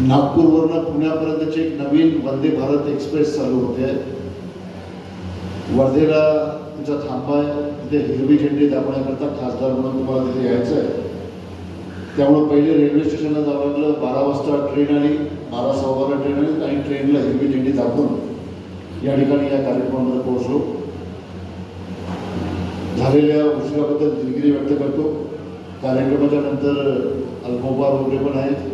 नागपूरवरनं पुण्यापर्यंतची एक नवीन वंदे भारत एक्सप्रेस चालू होते वर्धेला तुमचा थांबा आहे. तिथे हिरवी झेंडी दाखवण्याकरता खासदार म्हणून तुम्हाला तिथे यायचं आहे. त्यामुळे पहिले रेल्वे स्टेशनला जावं लागलं. बारा वाजता ट्रेन आली. बारा सव्वाला ट्रेन आली. आणि ट्रेनला हिरवी झेंडी दाखवून या ठिकाणी या कार्यक्रमामध्ये पोहोचलो. झालेल्या उशिराबद्दल दिलगिरी व्यक्त करतो. कार्यक्रमाच्या नंतर अल्पोपार वगैरे पण आहेत.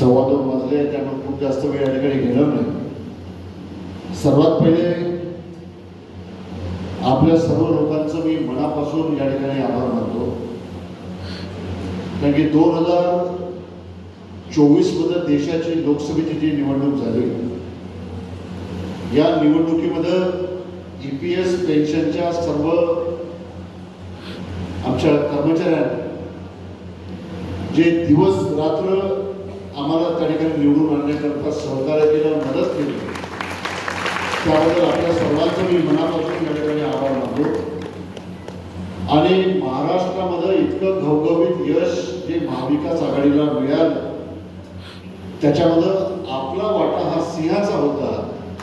सव्वा दोन वाजले त्यामुळे खूप जास्त वेळ या ठिकाणी घेणार नाही. सर्वात पहिले आपल्या सर्व लोकांचं मी मनापासून या ठिकाणी आभार मानतो. कारण की दोन हजार चोवीसमध्ये देशाची लोकसभेची जी निवडणूक झाली या निवडणुकीमध्ये ई पी एस पेन्शनच्या सर्व आमच्या कर्मचाऱ्यांनी जे दिवस रात्र आम्हाला त्या ठिकाणी निवडून आणण्याकरता सहकार्य केलं मदत केली. त्याबद्दल आपल्या सर्वांचं मी मनापासून या ठिकाणी आभार मानतो. आणि महाराष्ट्रामध्ये इतकं घवघवीत यश जे महाविकास आघाडीला मिळालं त्याच्यामध्ये आपला वाटा हा सिंहाचा होता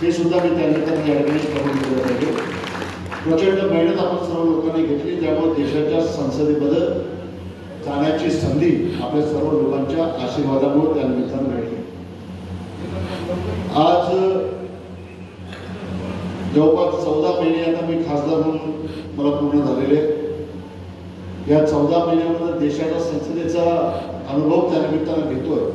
हे सुद्धा मी त्या ठिकाणी या ठिकाणी करून दिलं पाहिजे. प्रचंड मेहनत आपण सर्व लोकांनी घेतली त्यामुळे देशाच्या संसदेमध्ये जाण्याची संधी आपल्या सर्व लोकांच्या आशीर्वादामुळे त्या निमित्तानं मिळाली आज जवळपास चौदा महिने आता मी खासदार म्हणून मला पूर्ण झालेले या चौदा महिन्यामध्ये देशाच्या संसदेचा अनुभव त्या निमित्तानं घेतोय.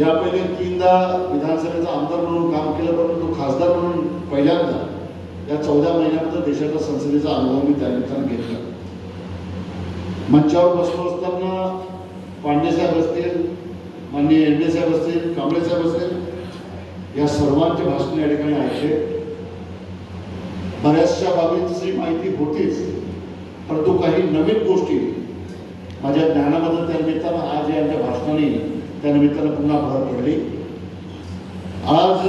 या पहिले तीनदा विधानसभेचा आमदार म्हणून काम केलं परंतु खासदार म्हणून पहिल्यांदा या चौदा महिन्यामध्ये देशाच्या संसदेचा अनुभव मी त्या निमित्तानं घेतला. मंचावर बसलो असताना पांडे साहेब असतील माननीय एंडे साहेब असतील कांबळे साहेब असतील या सर्वांचे भाषण या ठिकाणी ऐकले. बऱ्याचशा बाबींची माहिती होतीच परंतु काही नवीन गोष्टी माझ्या ज्ञानामध्ये त्या निमित्तानं आज यांच्या भाषणाने त्या निमित्तानं पुन्हा भर पडली. आज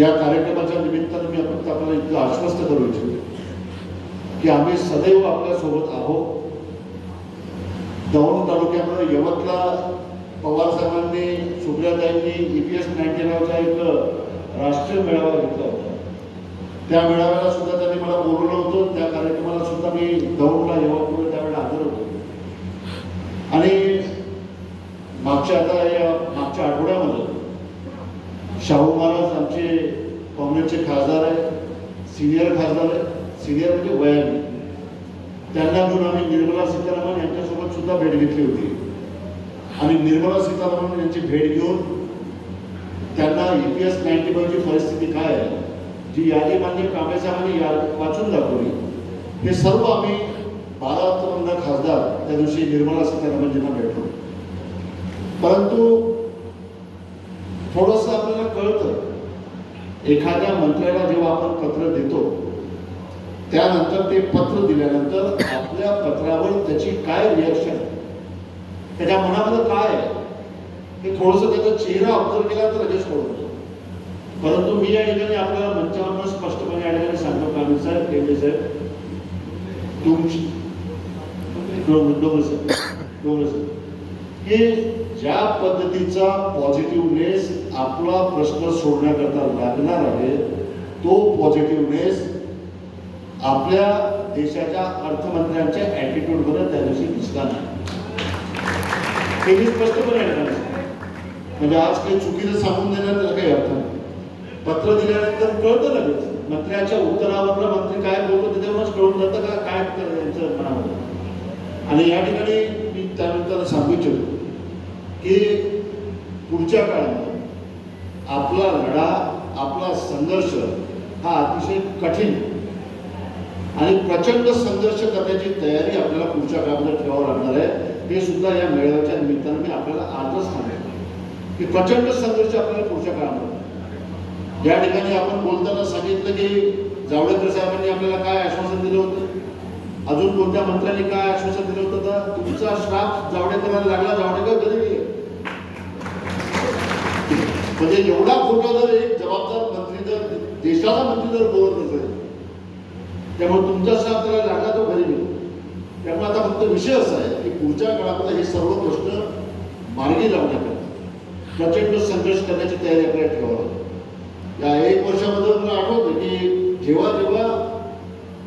या कार्यक्रमाच्या निमित्तानं मी फक्त आपल्याला इतकं आश्वस्त करू इच्छितो. की आम्ही सदैव आपल्यासोबत आहोत. दौंड तालुक्यामध्ये यवतला पवार साहेबांनी सुप्रियाताईंनी ई पी एस नाईन्टी नावचा एक राष्ट्रीय मेळावा घेतला होता. त्या मेळाव्याला सुद्धा त्यांनी मला बोलवलं होतं. त्या कार्यक्रमाला सुद्धा मी दौंडला यवतपूर त्यावेळेला हजर होतो. आणि मागच्या आता या मागच्या आठवड्यामध्ये शाहू महाराज आमचे काँग्रेसचे खासदार आहे सिनियर खासदार आहे सिनियर म्हणजे वयाने. त्यांना घेऊन आम्ही निर्मला सीतारामन यांच्यासोबत सुद्धा भेट घेतली होती. आणि निर्मला सीतारामन यांची भेट घेऊन त्यांना ई पी एस नाईन्टी फाईव्हची परिस्थिती काय आहे जी यादी मान्य कांबेसाहेबांनी या वाचून दाखवली हे सर्व आम्ही बारा खासदार त्या दिवशी निर्मला सीतारामनजींना भेटलो. परंतु थोडंसं आपल्याला कळतं एखाद्या मंत्र्याला जेव्हा आपण पत्र देतो त्यानंतर ते पत्र दिल्यानंतर आपल्या पत्रावर त्याची काय रिॲक्शन त्याच्या मनामध्ये काय आहे? हे थोडंसं त्याचा चेहरा ऑब्झर्व केला तर लगेच कळतो परंतु मी या ठिकाणी आपल्याला मंचावर स्पष्टपणे या ठिकाणी सांगतो कामी साहेब केंद्रे साहेब तुमची डोंगर साहेब डोंगर साहेब की ज्या पद्धतीचा पॉझिटिव्हनेस आपला प्रश्न सोडण्याकरता लागणार आहे तो पॉझिटिव्हनेस आपल्या देशाच्या अर्थमंत्र्यांच्या ॲटिट्यूडमध्ये त्या दिवशी दिसला नाही. हे मी स्पष्टपणे म्हणजे आज काही चुकीचं सांगून देणार त्याला काही अर्थ नाही. पत्र दिल्यानंतर कळतं लगेच. मंत्र्याच्या उत्तरावर मंत्री काय बोलतो त्याच्यावरच कळून जातं का काय त्यांचं मनामध्ये आणि या ठिकाणी मी त्यानंतर सांगू इच्छितो की पुढच्या काळात आपला लढा आपला संघर्ष हा अतिशय कठीण आणि प्रचंड संघर्ष करण्याची तयारी आपल्याला पुढच्या काळामध्ये ठेवावं लागणार आहे. हे सुद्धा या मेळाव्याच्या निमित्तानं मी आपल्याला आजच सांगितलं की प्रचंड संघर्ष आपल्याला पुढच्या काळामध्ये या ठिकाणी आपण बोलताना सांगितलं की जावडेकर साहेबांनी आपल्याला काय आश्वासन दिलं होतं? अजून कोणत्या मंत्र्यांनी काय आश्वासन दिलं होतं? तर तुमचा श्राप जावडेकरांना लागला. जावडेकर कधी नाही म्हणजे एवढा खोटा जर एक जबाबदार मंत्री जर देशाचा मंत्री जर बोल त्यामुळे तुमचा श्राप त्याला लागला तो घरी गेलो त्यामुळे आता फक्त विषय असा आहे की पुढच्या काळामध्ये हे सर्व प्रश्न मार्गी लावण्याकरता प्रचंड संघर्ष करण्याची तयारी आपल्याला ठेवावं लागेल या एक वर्षामध्ये मला आठवतं की जेव्हा जेव्हा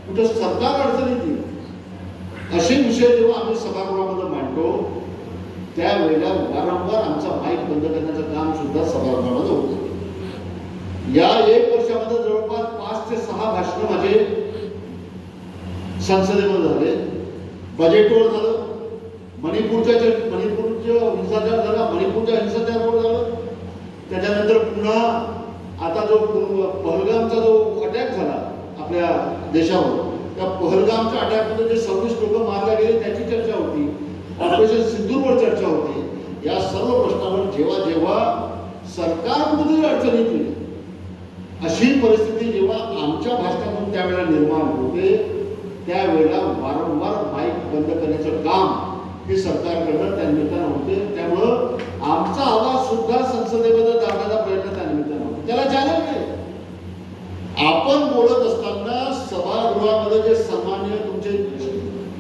कुठं सरकार अडचणीत येईल असे विषय जेव्हा आम्ही सभागृहामध्ये मांडतो त्यावेळेला वारंवार आमचा माईक बंद करण्याचं काम सुद्धा सभागृहामध्ये होतं. या एक वर्षामध्ये जवळपास पाच ते सहा भाषणं माझे संसदेमध्ये झाले. बजेटवर झालं. मणिपूरच्या मणिपूरच्या हिंसाचार झाला. मणिपूरच्या हिंसाचारावर झालं. त्याच्यानंतर पुन्हा आता जो पहलगामचा जो अटॅक झाला आपल्या देशावर त्या पहलगामच्या अटॅकमध्ये जे सव्वीस लोक मारले गेले त्याची चर्चा होती. ऑपरेशन सिंधूरवर चर्चा होती. या सर्व प्रश्नावर जेव्हा जेव्हा सरकारमध्ये अडचण येते अशी परिस्थिती जेव्हा आमच्या भाषणातून त्यावेळेला निर्माण होते त्यावेळेला वारंवार माईक बंद करण्याचं काम हे सरकारकडनं त्या निमित्तानं होते. त्यामुळं आमचा आवाज सुद्धा संसदेमध्ये जाण्याचा प्रयत्न त्या निमित्तानं होतो. त्याला चॅलेंज नाही. आपण बोलत असताना सभागृहामध्ये जे सन्मान्य तुमचे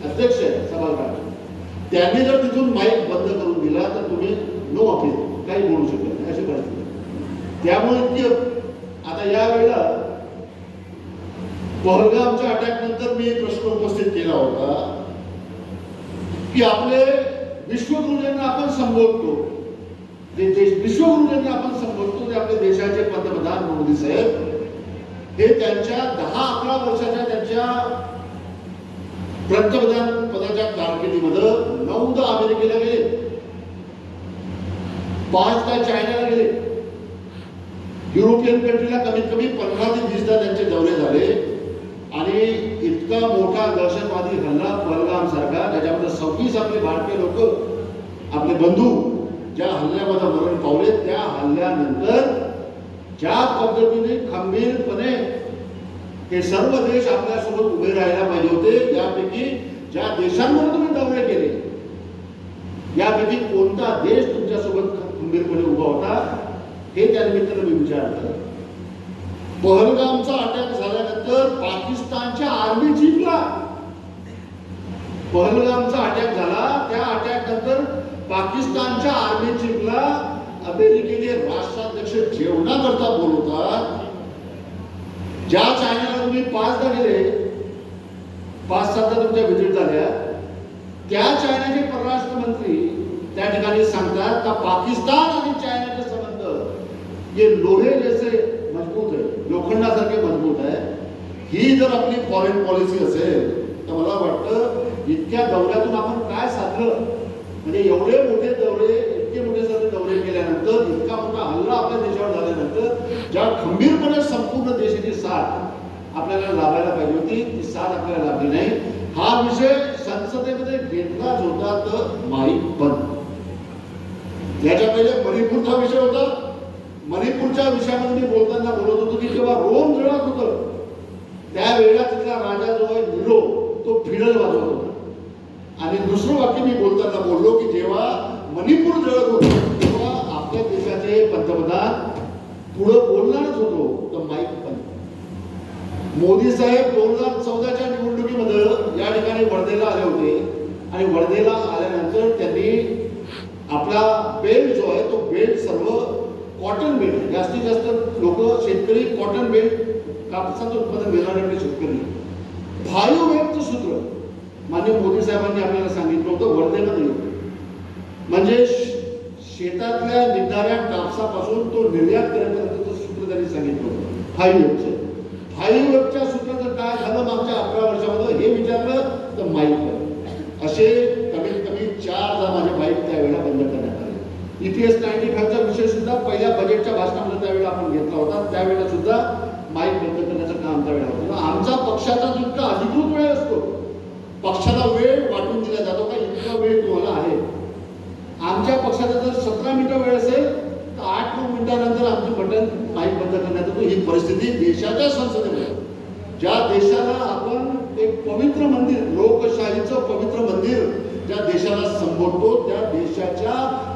अध्यक्ष आहेत सभागृहाचे त्यांनी जर तिथून माईक बंद करून दिला तर तुम्ही नो अपील काही बोलू शकत नाही अशी परिस्थिती. त्यामुळे इतकी आता या वेळेला पहलगामच्या अटॅक नंतर मी एक प्रश्न उपस्थित केला होता की आपले विश्वगुरुजींना आपण संबोधतो. जे विश्वगुरुजींना आपण संबोधतो ते आपले देशाचे पंतप्रधान मोदी साहेब. हे त्यांच्या दहा अकरा वर्षाच्या त्यांच्या पंतप्रधान पदाच्या कारकिर्दीमध्ये नऊदा अमेरिकेला गेले. पाचदा चायनाला गेले. युरोपियन कंट्रीला कमीत कमी पंधरा ते वीसदा त्यांचे दौरे झाले. आणि इतका मोठा दहशतवादी हल्ला पहलगाम सारखा त्याच्यामध्ये सव्वीस आपले भारतीय लोक आपले बंधू ज्या हल्ल्यामध्ये मरण पावले त्या हल्ल्यानंतर ज्या पद्धतीने खंबीरपणे हे सर्व देश आपल्यासोबत उभे राहायला पाहिजे होते यापैकी ज्या देशांवर तुम्ही दौरे केले यापैकी कोणता देश तुमच्यासोबत खंबीरपणे उभा होता हे त्या निमित्तानं मी विचारलं पहलगामचा अटॅक झाल्यानंतर पाकिस्तानच्या आर्मी जिंकला पहलगामचा अटॅक झाला. त्या अटॅक नंतर पाकिस्तानच्या आर्मी जिंकला अमेरिकेचे राष्ट्राध्यक्ष जेवणाकरता बोलवतात ज्या चायनाला तुम्ही पाच गेले पाच सातदा तुमच्या व्हिजिट झाल्या त्या चायनाचे परराष्ट्र मंत्री त्या ठिकाणी सांगतात का पाकिस्तान आणि चायनाचे संबंध हे लोहे जसे मजबूत आहे लोखंडासारखे मजबूत आहे ही जर आपली फॉरेन पॉलिसी असेल तर मला वाटतं इतक्या दौऱ्यातून आपण काय साधलं? म्हणजे एवढे मोठे दौरे इतके मोठे सारे दौरे केल्यानंतर इतका मोठा हल्ला आपल्या देशावर झाल्यानंतर ज्या खंबीरपणे संपूर्ण देशाची साथ आपल्याला लाभायला पाहिजे होती ती साथ आपल्याला लाभली नाही. हा विषय संसदेमध्ये घेतलाच होता तर माईक बंद याच्या पहिले मणिपूरचा विषय होता. मणिपूरच्या विषयामध्ये मी बोलताना बोलत होतो की जेव्हा रोम जळत होतं त्यावेळेला तिथला राजा जो आहे निरो तो फिडल वाजवत होता. आणि दुसरं वाक्य मी बोलताना बोललो की जेव्हा मणिपूर जळत होतं तेव्हा आपल्या देशाचे पंतप्रधान पुढं बोलणारच होतो तर माईक पण. मोदी साहेब दोन हजार चौदाच्या निवडणुकीमध्ये या ठिकाणी वर्धेला आले होते. आणि वर्धेला आल्यानंतर त्यांनी आपला बेल्ट जो आहे तो बेल्ट सर्व कॉटन बेल्ट जास्तीत जास्त लोक शेतकरी कॉटन बेल्ट कापसाचं उत्पादन घेणारे शेतकरी. फायू वेबचं सूत्र. मान्य मोदी साहेबांनी आपल्याला सांगितलं होतं वर्धेमध्ये म्हणजे शेतातल्या निघणाऱ्या कापसापासून तो निर्यात करण्यापर्यंतचं सूत्र त्यांनी सांगितलं होतं फायू वेबचं सूत्राचं काय झालं मागच्या अकरा वर्षामध्ये हे विचारलं तर माईक असे कमीत कमी चारदा माझे बाईक त्यावेळेला बंद करतात इतिहास नाईन्टी फाईव्हचा विषय सुद्धा पहिल्या बजेटच्या भाषणामध्ये त्यावेळेला आपण घेतला होता. त्यावेळेला सुद्धा माईक बंद करण्याचं काम त्यावेळेला होतं. आमचा पक्षाचा जितका अधिकृत वेळ असतो पक्षाला वेळ वाटून दिला जातो का? इतका वेळ तुम्हाला आहे. आमच्या पक्षाचा जर सतरा मिनिटं वेळ असेल तर आठ नऊ मिनिटानंतर आमचं बटन माईक बंद करण्यात येतो. ही परिस्थिती देशाच्या संसदेमध्ये ज्या देशाला आपण एक पवित्र मंदिर लोकशाहीचं पवित्र मंदिर ज्या देशाला संबोधतो त्या देशाच्या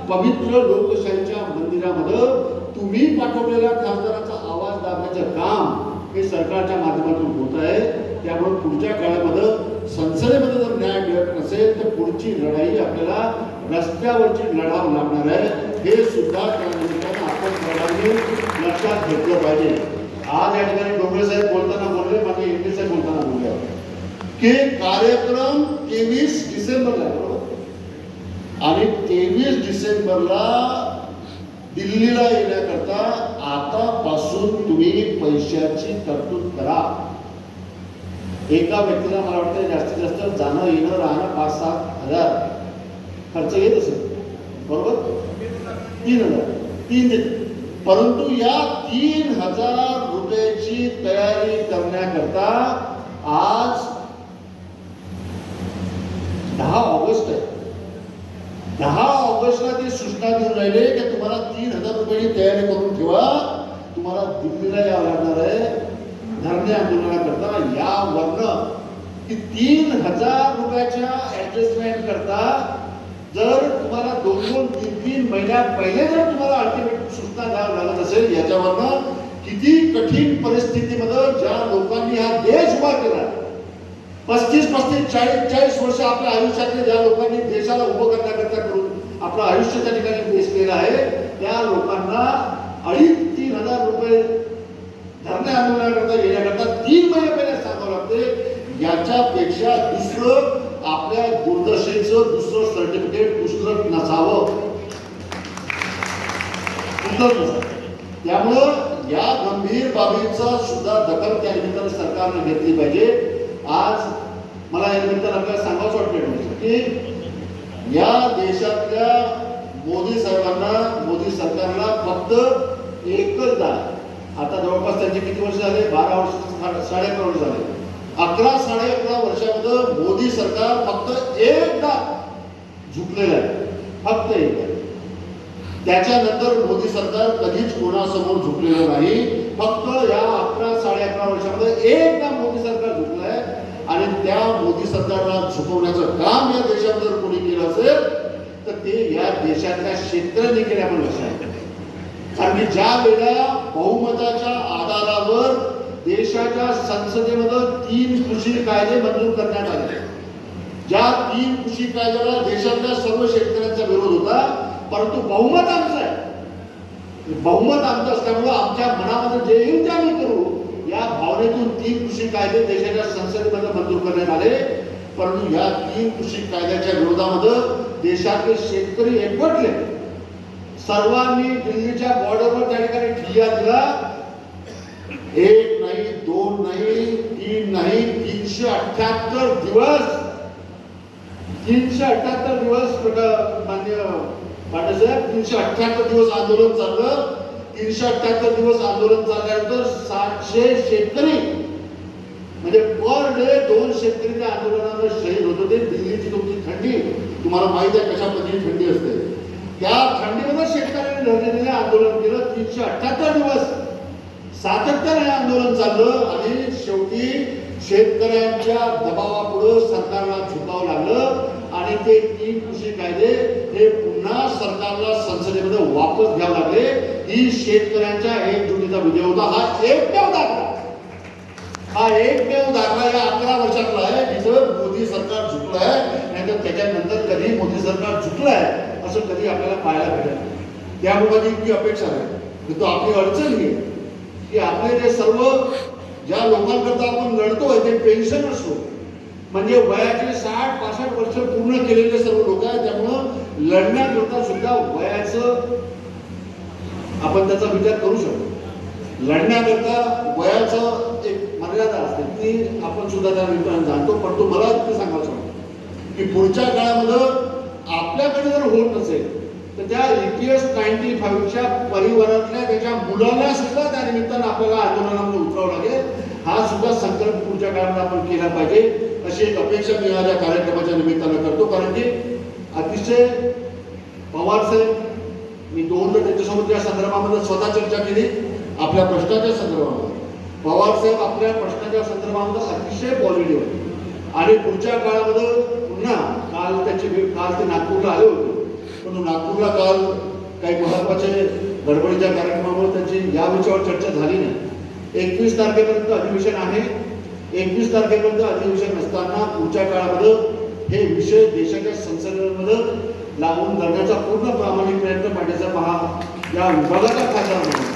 पवित्र लोकशाहीच्या मंदिरामध्ये तुम्ही पाठवलेल्या खासदाराचा आवाज दाबण्याचं काम हे सरकारच्या माध्यमातून होत आहे. त्यामुळे पुढच्या काळामध्ये संसदेमध्ये जर न्याय मिळत नसेल तर पुढची लढाई आपल्याला रस्त्यावरची लढाव लागणार आहे. हे सुद्धा त्या निमित्तानं आपण सर्वांनी लक्षात घेतलं पाहिजे. आज या ठिकाणी डोंगरे साहेब बोलताना बोलले माझे इंग्लिश साहेब बोलताना. की कार्यक्रम तेवीस डिसेंबरला आहे बरोबर? आणि तेवीस डिसेंबरला दिल्लीला येण्याकरता आतापासून तुम्ही पैशाची तरतूद करा. एका व्यक्तीला मला वाटतं जास्तीत जास्त जाणं येणं राहणं पाच सात हजार. खर्च येत असेल. बरोबर? तीन हजार. तीन परंतु या तीन हजार रुपयाची तयारी करण्याकरता आज दहा ऑगस्ट आहे. दहा ऑगस्टला ते सूचना देऊन राहिले की तुम्हाला तीन हजार रुपयाची तयारी करून ठेवा. तुम्हाला दिल्लीला यावं लागणार आहे. धरणे आंदोलनाकरता या वर्ण की तीन हजार रुपयाच्या ऍडजस्टमेंट करता जर तुम्हाला दोन दोन तीन तीन महिन्या पहिले जर तुम्हाला अल्टिमेट सूचना द्यावं लागत असेल याच्यावरनं किती कठीण परिस्थितीमध्ये ज्या लोकांनी हा देश उभा केला पस्तीस पस्तीस चाळीस चाळीस वर्ष आपल्या आयुष्यातले ज्या लोकांनी देशाला उभं करण्याकरता करून आपलं आयुष्य त्या ठिकाणी वेस्ट केलं आहे त्या लोकांना अडीच तीन हजार रुपये धरणे आंदोलनाकरता येण्याकरता तीन महिने पहिले सांगावं लागते. याच्यापेक्षा दुसरं आपल्या दूरदर्शनचं दुसरं सर्टिफिकेट दुसरं नसावं. त्यामुळं या गंभीर बाबीचा सुद्धा दखल त्या निमित्ताने सरकारनं घेतली पाहिजे. आज मला या निमित्तानं आपल्याला सांगावंच वाटतं की या देशातल्या मोदी साहेबांना मोदी सरकारला फक्त एकचदा आता जवळपास त्यांचे किती वर्ष झाले? बारा वर्ष साडे अकरा वर्ष झाले. अकरा साडे अकरा वर्षामध्ये मोदी सरकार फक्त एकदा झुकलेलं आहे. फक्त एकदा त्याच्यानंतर मोदी सरकार कधीच कोणासमोर झुकलेलं नाही. फक्त या अकरा साडे अकरा वर्षामध्ये एकदा मोदी सरकार झुकलंय. आणि त्या मोदी सरकारला झुकवण्याचं काम या देशात जर कोणी केलं असेल तर ते या देशातल्या शेतकऱ्यांनी केलं आपण लक्षात कारण की ज्या वेळेला बहुमताच्या आधारावर देशाच्या संसदेमध्ये तीन कृषी कायदे मंजूर करण्यात आले ज्या तीन कृषी कायद्याला देशातल्या सर्व शेतकऱ्यांचा विरोध होता परंतु बहुमत आमचं आहे. बहुमत आमचं असल्यामुळं आमच्या मनामध्ये जे येईल ते आम्ही करू. या भावनेतून तीन कृषी कायदे देशाच्या संसदेमध्ये मंजूर करण्यात आले. परंतु या तीन कृषी कायद्याच्या विरोधामध्ये देशातले शेतकरी एकवटले. सर्वांनी दिल्लीच्या बॉर्डरवर त्या ठिकाणी ठिय्या दिला. एक नाही दोन नाही तीन नाही तीनशे अठ्याहत्तर दिवस. तीनशे अठ्याहत्तर दिवस प्रका- पाटील साहेब तीनशे अठ्याहत्तर दिवस आंदोलन चाललं. तीनशे अठ्याहत्तर दिवस आंदोलन चालल्यानंतर सातशे शेतकरी म्हणजे पर डे दोन शेतकरी त्या आंदोलनाला शहीद होत होते. दिल्लीची तुमची थंडी तुम्हाला माहीत आहे कशा पद्धतीची थंडी असते. त्या थंडीमध्ये शेतकऱ्यांनी धरलेले आंदोलन केलं. तीनशे अठ्याहत्तर दिवस सातत्याने हे आंदोलन चाललं आणि शेवटी शेतकऱ्यांच्या दबावापुढं सरकारला झुकावं लागलं. आणि ते तीन कृषी कायदे हे पुन्हा सरकारला संसदेमध्ये वापस घ्यावे लागले. ही शेतकऱ्यांच्या एकजुटीचा विजय होता. हा एकमेव दाखला. हा एकमेव दाखला या अकरा वर्षातला आहे. जिथं मोदी सरकार झुकलं आहे. नाहीतर त्याच्यानंतर कधी मोदी सरकार झुकलं आहे असं कधी आपल्याला पाहायला भेटत नाही. त्यामुळे इतकी अपेक्षा आहे. तो आपली अडचण ही आहे. की आपले जे सर्व ज्या लोकांकरता आपण लढतोय ते पेन्शन असो म्हणजे वयाचे साठ पासष्ट वर्ष पूर्ण केलेले सर्व लोक आहेत. त्यामुळं लढण्याकरता सुद्धा वयाचं आपण त्याचा विचार करू शकतो. लढण्याकरता वयाचं एक मर्यादा असते ती आपण सुद्धा त्या निमित्तानं जाणतो पण तो मला ते सांगायचं वाटतं की पुढच्या काळामध्ये आपल्याकडे जर होत नसेल तर त्या एटीएस नाईन्टी फाईव्हच्या परिवारातल्या त्याच्या मुलाला सुद्धा त्या निमित्तानं आपल्याला आंदोलनामध्ये उतरावं लागेल. हा सुद्धा संकल्प पुढच्या काळात आपण केला पाहिजे अशी एक अपेक्षा मी आज या कार्यक्रमाच्या निमित्तानं करतो. कारण की अतिशय पवार साहेब मी दोनदा त्यांच्यासोबत या संदर्भामध्ये स्वतः चर्चा केली आपल्या प्रश्नाच्या संदर्भामध्ये. पवार साहेब आपल्या प्रश्नाच्या संदर्भामध्ये अतिशय पॉझिटिव्ह होते. आणि पुढच्या काळामध्ये पुन्हा काल त्याचे भेट काल ते नागपूरला आले होते. पण नागपूरला काल काही महत्त्वाचे गडबडीच्या कार्यक्रमामुळे त्यांची या विषयावर चर्चा झाली नाही. एकवीस तारखेपर्यंत अधिवेशन आहे. एकवीस तारखेपर्यंत अधिवेशन नसताना पुढच्या काळामध्ये हे विषय देशाच्या संसदेमध्ये लावून धरण्याचा पूर्ण प्रामाणिक प्रयत्न पाण्याचा पहा. या विभागाचा खासदार म्हणून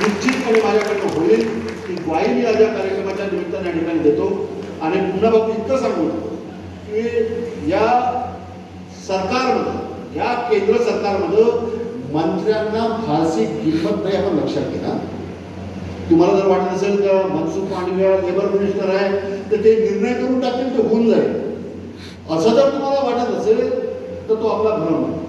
निश्चितपणे माझ्याकडनं होईल की ग्वाही मी आज या कार्यक्रमाच्या निमित्ताने या ठिकाणी देतो. आणि पुन्हा बाबत इतकं सांगू की या सरकारमध्ये या केंद्र सरकारमध्ये मंत्र्यांना फारशी किंमत नाही आपण लक्षात घ्या. तुम्हाला जर वाटत असेल का मनसुख मांडव्या लेबर मिनिस्टर आहे तर ते निर्णय करून टाकतील ते होऊन जाईल. असं जर तुम्हाला वाटत असेल तर तो आपला भ्रम आहे.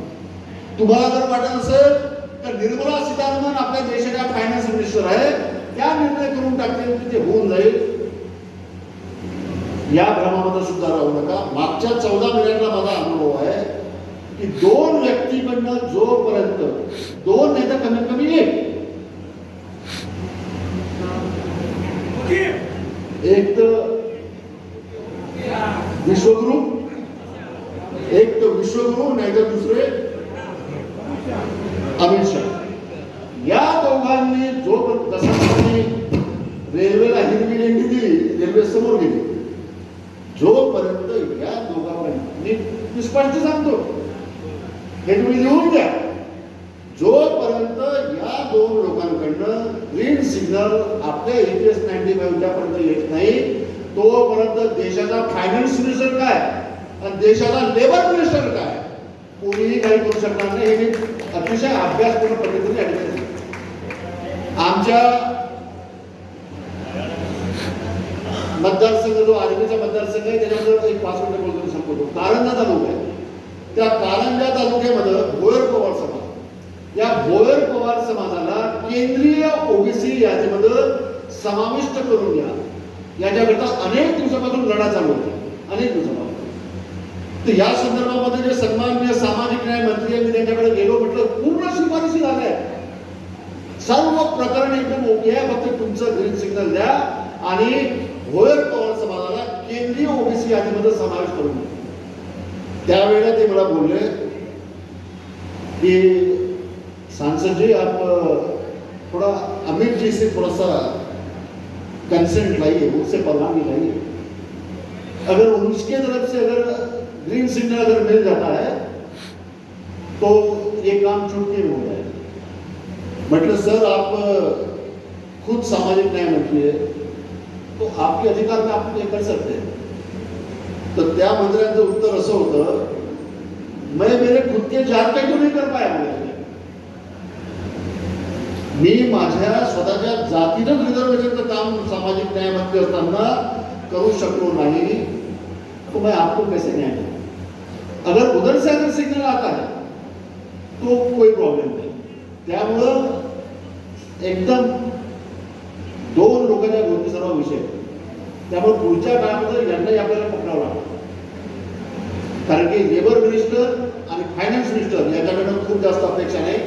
तुम्हाला जर वाटत असेल तर निर्मला सीतारामन आपल्या देशाच्या फायनान्स मिनिस्टर आहे. त्या निर्णय करून टाकतील की ते होऊन जाईल. या भ्रमामध्ये सुद्धा राहू नका. मागच्या चौदा महिन्यातला माझा अनुभव आहे की दोन व्यक्तीकडनं जोपर्यंत दोन नाही तर कमीत कमी एक एक तर विश्वगुरु एक तर विश्वगुरु नाही तर दुसरे अमित शहा या दोघांनी जो जसा त्यांनी रेल्वेला हिरवी लेंडी दिली रेल्वे समोर गेली जोपर्यंत या दोघांनी मी मी स्पष्ट सांगतो हे तुम्ही लिहून द्या जोपर्यंत या दोन लोकांकडनं ग्रीन सिग्नल आपल्या एपीएस नाईन्टी येत नाही. तोपर्यंत देशाचा फायनान्स मिनिस्टर काय? आणि देशाचा लेबर मिनिस्टर काय? कोणीही काही करू शकणार नाही. हे मी अतिशय अभ्यासपूर्ण पद्धतीने या आमच्या मतदारसंघ जो आर्मीचा मतदारसंघ आहे त्याच्याबद्दल एक पाच मिनिटं बोलतो संपवतो. कारंजा तालुका आहे. त्या कारंजा तालुक्यामध्ये भोयर पवार समाज या भोयर पवार समाजाला केंद्रीय ओबीसी यादीमध्ये समाविष्ट करून घ्या याच्याकरता अनेक दिवसापासून लढा चालू होता. अनेक दिवसापासून. तर या संदर्भामध्ये जे सन्माननीय सामाजिक न्याय मंत्री आहे मी त्यांच्याकडे गेलो म्हटलं पूर्ण शिफारशी झाल्या. सर्व प्रकरण एकदम ओके आहे. फक्त तुमचं ग्रीन सिग्नल द्या आणि होयर पवार समाजाला केंद्रीय ओबीसी यादीमध्ये समावेश करून त्यावेळेला ते मला बोलले की सांसदजी आप थोड़ा अमित जी से थोडासा कंसेंट लाइए उनसे परवानगी लाइए। अगर उसके तरफ़ से अगर ग्रीन सिग्नल अगर मिल जाता है तो ये काम चुटकी में हो जाएगा मतलब सर आप खुद सामाजिक न्याय मंत्री है तो आपके अधिकार में आप ये कर सकते। हैं तर त्या मंत्र्यांचं उत्तर असं होतं, मैं मेरे खुद के जात पे क्यों नहीं कर पाया? मी माझ्या स्वतःच्या जातीनं रिझर्वेशनचं काम सामाजिक न्याय असताना करू शकलो नाही. तो मैं आपको कैसे न्याय दूं अगर उधर से अगर सिग्नल आता है तो कोई प्रॉब्लेम नाही. त्यामुळं एकदम दोन लोकांच्या गोष्टी सर्व विषय. त्यामुळे पुढच्या काळामध्ये यांनाही आपल्याला पकडावं लागतं कारण की लेबर मिनिस्टर आणि फायनान्स मिनिस्टर याच्याकडनं खूप जास्त अपेक्षा नाही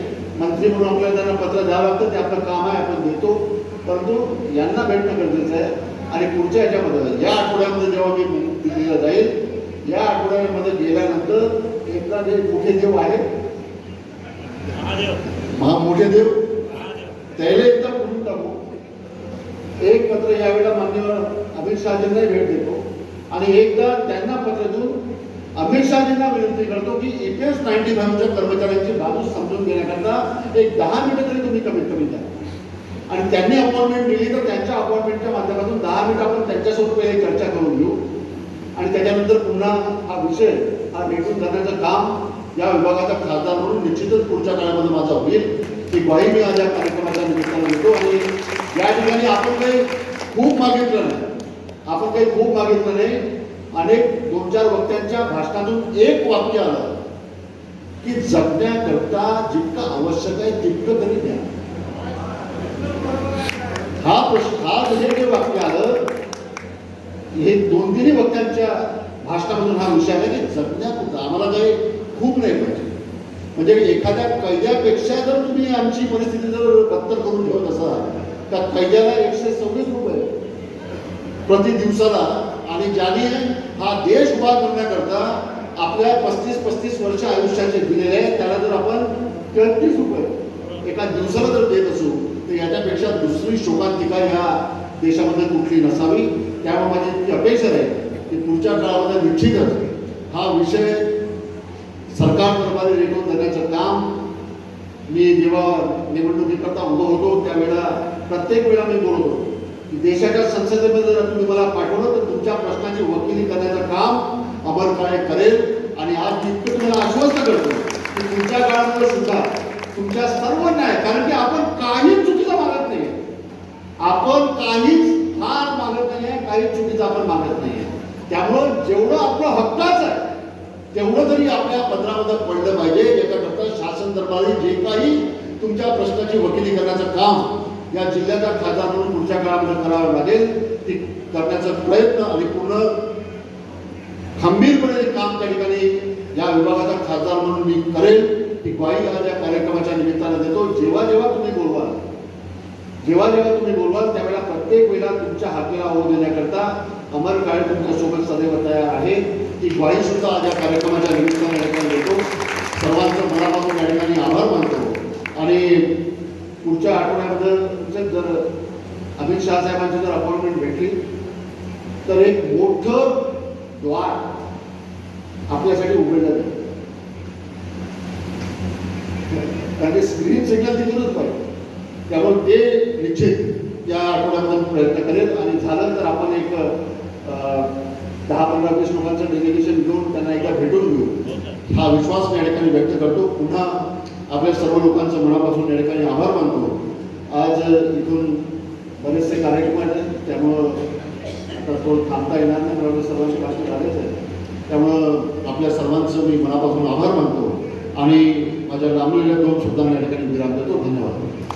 मंत्री म्हणून आपल्याला त्यांना पत्र द्यावं लागतं ते आपलं काम आहे आपण देतो. परंतु यांना भेटणं गरजेचं आहे. आणि पुढच्या याच्यामध्ये या आठवड्यामध्ये जेव्हा मी दिल्लीला जाईल या आठवड्यामध्ये गेल्यानंतर एकदा जे मोठे देव आहे महा मोठे देव त्याला एकदा म्हणून टाकू. एक पत्र यावेळेला मान्यवर अमित शहाजींनाही भेट देतो. आणि एकदा त्यांना पत्र देऊन अमित शहाजींना विनंती करतो की ए पी एस नाईन्टी फाईव्हच्या कर्मचाऱ्यांची बाजू समजून घेण्याकरता एक दहा मिनिटं तरी तुम्ही कमीत कमी द्या. आणि त्यांनी अपॉइंटमेंट दिली तर त्यांच्या अपॉइंटमेंटच्या माध्यमातून दहा मिनिटं आपण त्यांच्यासोबत पहिले चर्चा करून घेऊ. आणि त्याच्यानंतर पुन्हा हा विषय हा भेटून करण्याचं काम या विभागाचा खासदार म्हणून निश्चितच पुढच्या काळामध्ये माझा होईल की ग्वाही मी आज या कार्यक्रमाच्या निमित्तानं देतो. आणि या ठिकाणी आपण काही खूप मागितलं नाही. आपण काही खूप मागितलं नाही. अनेक दोन चार वक्त्यांच्या भाषणातून एक वाक्य आलं. की जगण्याकरता जितकं आवश्यक आहे तितकं तरी द्या. हा प्रश्न हा जे जे वाक्य आलं हे दोन तिन्ही वक्त्यांच्या भाषणामधून हा विषय आहे की जगण्याकरता आम्हाला काही खूप नाही पाहिजे. म्हणजे एखाद्या कैद्यापेक्षा जर तुम्ही आमची परिस्थिती जर बत्तर करून ठेवत असाल तर कैद्याला एकशे सव्वीस रुपये प्रति दिवसाला आणि ज्याने हा देश उभा करण्याकरता आपल्या पस्तीस पस्तीस वर्ष आयुष्याचे दिलेले आहे त्याला जर आपण तेहतीस रुपये एका दिवसाला जर देत असू तर याच्यापेक्षा दुसरी शोकांतिका ह्या देशामध्ये कुठली नसावी. त्यामुळे माझी इतकी अपेक्षा आहे की पुढच्या काळामध्ये निश्चितच हा विषय सरकार दरबारी रेटून देण्याचं काम मी जेव्हा निवडणुकीकरता उभं होतो त्यावेळेला प्रत्येक वेळा मी बोलत होतो. देशाच्या संसदेमध्ये जर तुम्ही मला पाठवलं तर तुमच्या प्रश्नाची वकिली करण्याचं काम अमर काळे करेल. आणि आज जितकं इतकं तुम्हाला आश्वस्त करतो की तुमच्या काळामध्ये सुद्धा तुमच्या सर्व न्याय कारण की आपण काही चुकीचं मागत नाही आपण काहीच फार मागत नाही आहे काही चुकीचं आपण मागत नाही आहे त्यामुळं जेवढं आपलं हक्काचं आहे तेवढं तरी आपल्या पत्रामध्ये पडलं पाहिजे. याच्याकरता शासन दरबारी जे काही तुमच्या प्रश्नाची वकिली करण्याचं काम या जिल्ह्याचा खासदार म्हणून पुढच्या काळामध्ये करावं लागेल. ती करण्याचा प्रयत्न आणि पूर्ण खंबीरपणे काम त्या ठिकाणी या विभागाचा खासदार म्हणून मी करेल ती ग्वाही आज या कार्यक्रमाच्या निमित्तानं देतो. जेव्हा जेव्हा तुम्ही बोलवाल जेव्हा जेव्हा तुम्ही बोलवाल त्यावेळेला प्रत्येक वेळेला तुमच्या हाकेला होऊ देण्याकरता अमर काळे तुमच्यासोबत सदैव तयार आहे. ती ग्वाही सुद्धा आज या कार्यक्रमाच्या निमित्तानं देतो. सर्वांचं मनापासून या ठिकाणी आभार मानतो. आणि पुढच्या आठवड्यामध्ये तुमचे जर अमित शहा साहेबांची जर अपॉइंटमेंट भेटली तर एक मोठं द्वार आपल्यासाठी उघडलं जाईल. कारण की स्क्रीन सिग्नल तिथूनच पाहिजे. त्यामुळे ते निश्चित या आठवड्यामध्ये प्रयत्न करेल आणि झालं तर आपण एक दहा पंधरा वीस लोकांचं डेलिगेशन घेऊन त्यांना एकदा भेटून घेऊ. हा विश्वास मी या ठिकाणी व्यक्त करतो. पुन्हा आपल्या सर्व लोकांचं मनापासून या ठिकाणी आभार मानतो. आज इथून बरेचसे कार्यक्रम आहेत त्यामुळं आता तो थांबता येणार नाही मला वाटतं सर्वांची भाषण झालेच आहे त्यामुळं आपल्या सर्वांचं मी मनापासून आभार मानतो. आणि माझ्या लांबलेल्या दोन शब्दांना या ठिकाणी विराम देतो. धन्यवाद.